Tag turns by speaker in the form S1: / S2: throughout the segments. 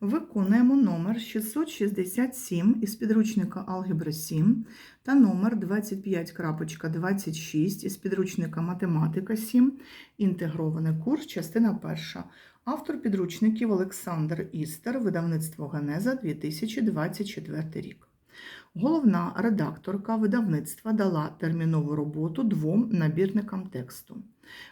S1: Виконуємо номер 667 із підручника Алгебра 7 та номер 25.26 із підручника Математика 7, інтегрований курс, частина перша. Автор підручників Олександр Істер, видавництво Генеза 2024 рік. Головна редакторка видавництва дала термінову роботу двом набірникам тексту.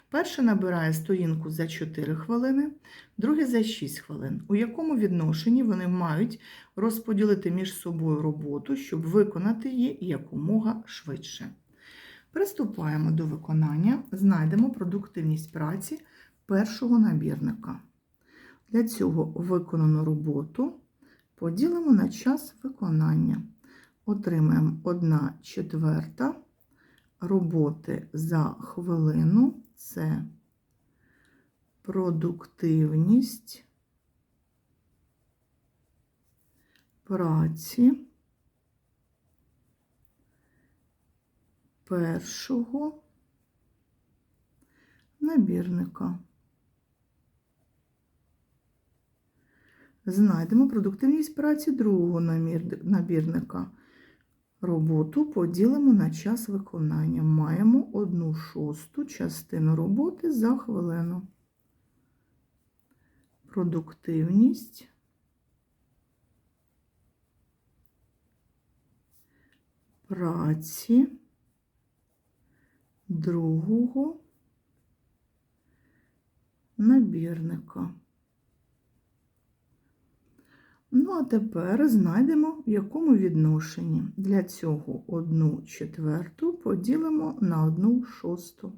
S1: Перший набирає сторінку за 4 хвилини, другий за 6 хвилин, у якому відношенні вони мають розподілити між собою роботу, щоб виконати її якомога швидше. Приступаємо до виконання, знайдемо продуктивність праці першого набірника. Для цього виконану роботу поділимо на час виконання. Отримаємо 1 четверта роботи за хвилину це продуктивність праці першого набірника. Знайдемо продуктивність праці другого набірника. Роботу поділимо на час виконання. Маємо одну шосту частину роботи за хвилину. Продуктивність праці другого набірника. Ну, а тепер знайдемо, в якому відношенні. Для цього 1 четверту поділимо на 1 шосту.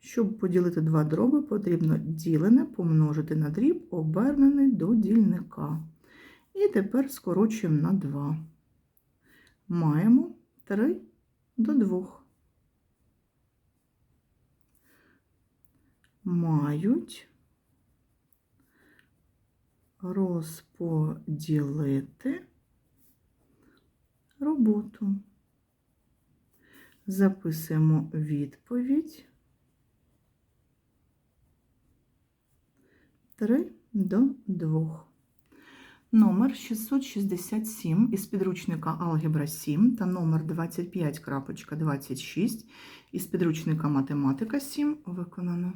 S1: Щоб поділити два дроби, потрібно ділене помножити на дріб, обернений до дільника. І тепер скорочуємо на 2. Маємо 3 до 2. Мають розподілити роботу. Записуємо відповідь 3 до 2. Номер 667 із підручника Алгебра 7 та номер 25.26 із підручника Математика 7 виконано.